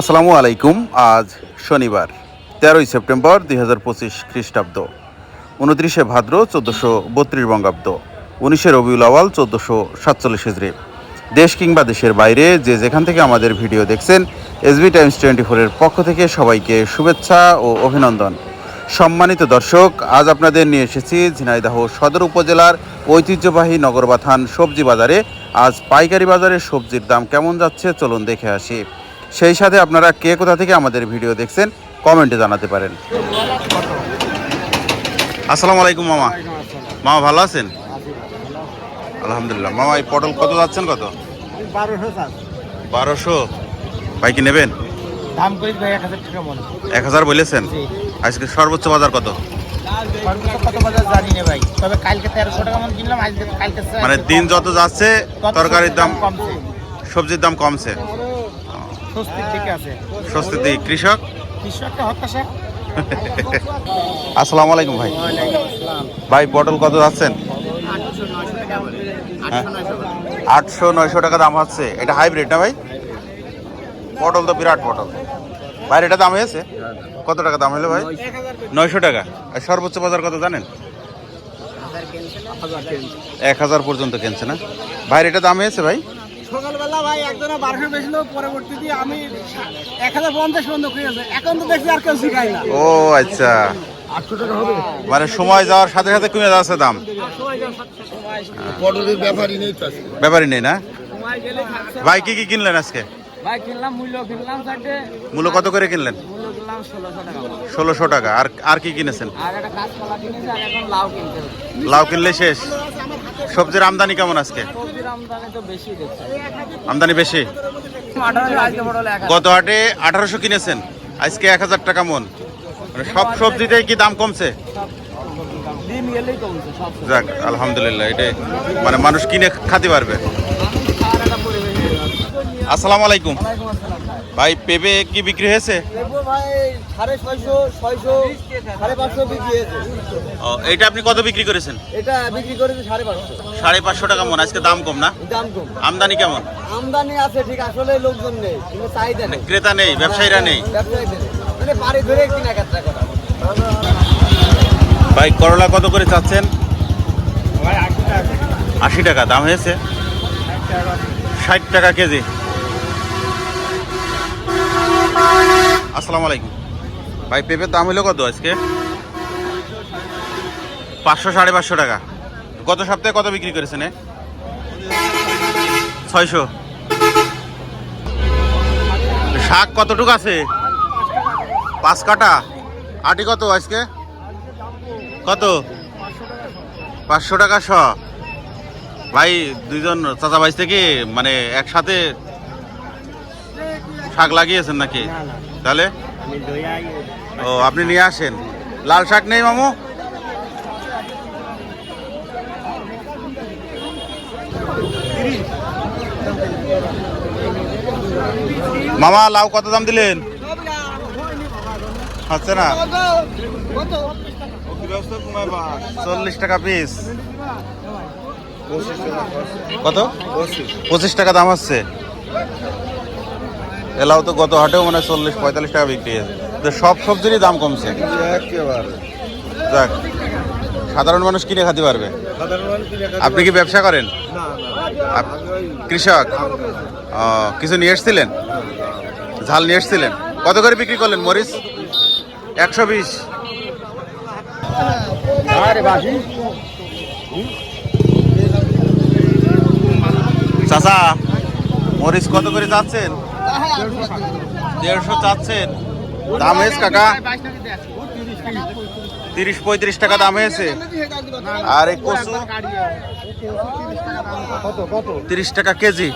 আসসালামু আলাইকুম। আজ শনিবার, তেরোই সেপ্টেম্বর দুই হাজার পঁচিশ খ্রিস্টাব্দ। উনত্রিশে ভাদ্র চোদ্দোশো বত্রিশ বঙ্গাব্দ। উনিশে রবিউল আওয়াল চোদ্দোশো সাতচল্লিশ হিজড়ি দেশ কিংবা দেশের বাইরে যে যেখান থেকে আমাদের ভিডিও দেখছেন এসবি টাইমস টোয়েন্টি ফোরের পক্ষ থেকে সবাইকে শুভেচ্ছা ও অভিনন্দন। সম্মানিত দর্শক, আজ আপনাদের নিয়ে এসেছি ঝিনাইদহ সদর উপজেলার ঐতিহ্যবাহী নগরবাথান সবজি বাজারে। আজ পাইকারি বাজারে সবজির দাম কেমন যাচ্ছে, চলুন দেখে আসি। সেই সাথে আপনারা কে কোথা থেকে আমাদের ভিডিও দেখছেন কমেন্টে জানাতে পারেন। আসসালামু আলাইকুম মামা। মামা ভালো আছেন? আলহামদুলিল্লাহ। মামা এই পটল কত যাচ্ছেন কত? বারোশো ভাই কি নেবেন? এক হাজার বলেছেন। আজকে সর্বোচ্চ বাজার কত? মানে দিন যত যাচ্ছে তরকারির দাম সবজির দাম কমছে। স্বস্তির দিকে আছে। স্বস্তির দিক। কৃষক? কৃষকটা হতাশা। আসসালামু আলাইকুম ভাই। ভাই পটল কত যাচ্ছেন? আটশো নয়শো টাকা বলে হ্যাঁ। আটশো নয়শো টাকা দাম হচ্ছে। এটা হাইব্রিড না ভাই? পটল তো বিরাট পটল। ভাই এটা দাম হয়েছে? কত টাকা দাম হলো ভাই? নয়শো টাকা। আর সর্বোচ্চ বাজার কত জানেন? এক হাজার পর্যন্ত কিনছে না? ভাই এটা দাম হয়েছে ভাই? সকালবেলা ভাই একজনে বারোশো বেছিল পরবর্তীতে আমি এক হাজার পঞ্চাশ পর্যন্ত কিনেছে এখন তো দেখছি আর কেউ শিখাই না। ও আচ্ছা। আটশো টাকা হবে? মানে সময় যাওয়ার সাথে সাথে কমে যাচ্ছে দাম। ব্যাপারই নেই তো ব্যাপারই নেই না? ভাই কি কি কিনলেন আজকে? ভাই মূল্য কিনলাম চারটে। মূল্য কত করে কিনলেন? ষোলোশো টাকা আর আর কি কিনেছেন? আর একটা কাঁচকলা কিনেছি আর এখন লাউ কিনলে শেষ। সবজির আমদানি কেমন আজকে? আমদানি বেশি গত হাটে আঠারোশো কিনেছেন আজকে এক হাজার টাকা মন। মানে সব সবজিতেই কি দাম কমছে। যাক আলহামদুলিল্লাহ এটাই। মানে মানুষ কিনে খাতে পারবে। আসসালামু আলাইকুম। ভাই। পেঁপে কি বিক্রি হয়েছে? সাড়ে ছয়শো ছয়শো সাড়ে পাঁচশো বিক্রি হয়েছে। ও এইটা আপনি কত বিক্রি করেছেন? এটা বিক্রি করেছে সাড়ে পাঁচশো। সাড়ে পাঁচশো টাকা মন আজকে দাম কম না? দাম কম। আমদানি কেমন? আমদানি আছে ঠিক আসলে লোকজন নেই কিন্তু চাহিদা মানে নেই। ক্রেতা নেই ব্যবসায়ীরা নেই। মানে বাড়ি ধরে কিনা করা। ভাই করলা কত করে চাচ্ছেন? ভাই আশি টাকা দাম হয়েছে? ষাট টাকা কেজি। আসসালামু আলাইকুম। ভাই, পেঁপের দাম হলো কত আজকে? পাঁচশো, সাড়ে পাঁচশো টাকা। গত সপ্তাহে কত বিক্রি করেছেন ছয়শো। শাক কতটুকু আছে? পাঁচ কাটা আটি কত আজকে? কত? পাঁচশো টাকা শ। ভাই, দুইজন চাচা ভাই থেকে মানে একসাথে শাক লাগিয়েছেন নাকি? তাহলে? ও, আপনি নিয়ে আসেন। লাল শাক নেই, মামু? মামা, লাউ কত দাম দিলেন? হচ্ছে না? চল্লিশ টাকা পিস কত? পঁচিশ টাকা দাম হচ্ছে। এলাও তো গত হাটেও মানে চল্লিশ পঁয়তাল্লিশ টাকা বিক্রি হয়েছে। তো সব সবজিরই দাম কমছে। যাক সাধারণ মানুষ কিনে খাতে পারবে। আপনি কি ব্যবসা করেন? কৃষক? কিছু নিয়ে এসছিলেন? ঝাল নিয়ে এসছিলেন? কত করে বিক্রি করলেন মরিচ? একশো বিশ। চাচা মরিচ কত করে চাচ্ছেন দেড়শো চাচ্ছেন। দাম হয়েছে কাকা? তিরিশ পঁয়ত্রিশ টাকা দাম হয়েছে। আর এই কচু? তিরিশ টাকা কেজি।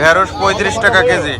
ঢেঁড়স পঁয়ত্রিশ টাকা কেজি।